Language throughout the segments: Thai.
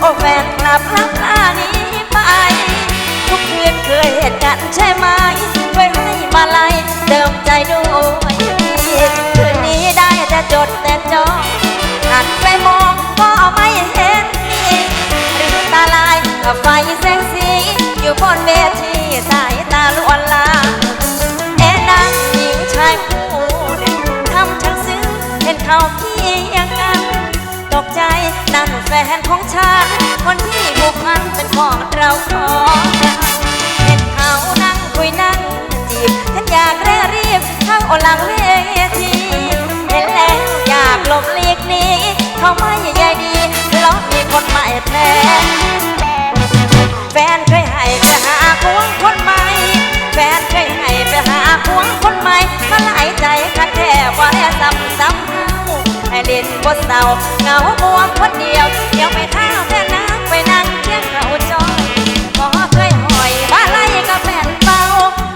โอแฟนกลับรักหน้านี้ไป ทุกคืนเคยเหตุกันใช่ไหมช่วยให้มาไลยเติมใจด้วยคืนนี้ได้แต่จดแต่จองหันไปมองก็ไม่เห็นนี่หรือตาลายกับไฟแสงสี อยู่บนเวทีสายตาลวนลา นั่นแฟนของฉัน คนที่ผูกพันเป็นของเราขอ บทเศร้าเหงาบวมคนเดียวเดี๋ยวไปท่าแฟนนักไปนั่งเคียงเขาจอยพอเคยหอยมาไล่กับแฟนเป่า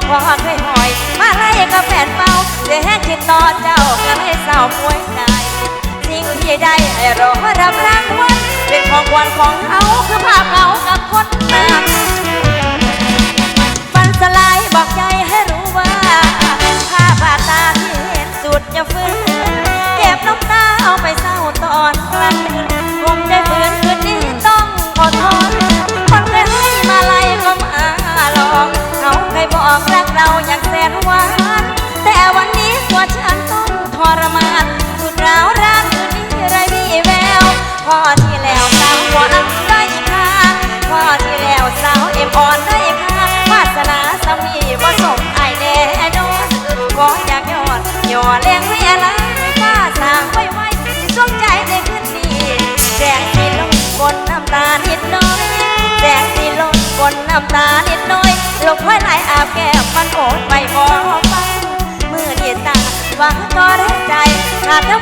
พอเคยหอยมาไล่กับแฟนเป่าเสียแห้งคิดต่อเจ้าก็เลยเศร้าป่วยใจสิ่งที่ได้ให้รอรับรางวัลเป็นของขวันของเขาคือภาพเขากับคน เราอย่างแสนหวาน แต่วันนี้ตัวฉันต้องทรมานสุดร้าวรานคืนนี้ไรมีแววพอที่แล้วสาวหัวอักได้ค่าพอที่แล้วสาวเอ็มอ่อนได้ค่าวาสนาสามีบ่สมไอแน่นอนก็อยากยอดย่อแรงเวลาฟ้าสางไว้ไว้สวงใจในคืนนี้แดงสีลงบนน้ำตานิดน้อย กลงบนน้ำตานิดน้อยลงค่อยไหลอาบแก้มมันโอดไปอ้อไปเมือเห็นตาหวังต่อได้ใจขาดน้ำ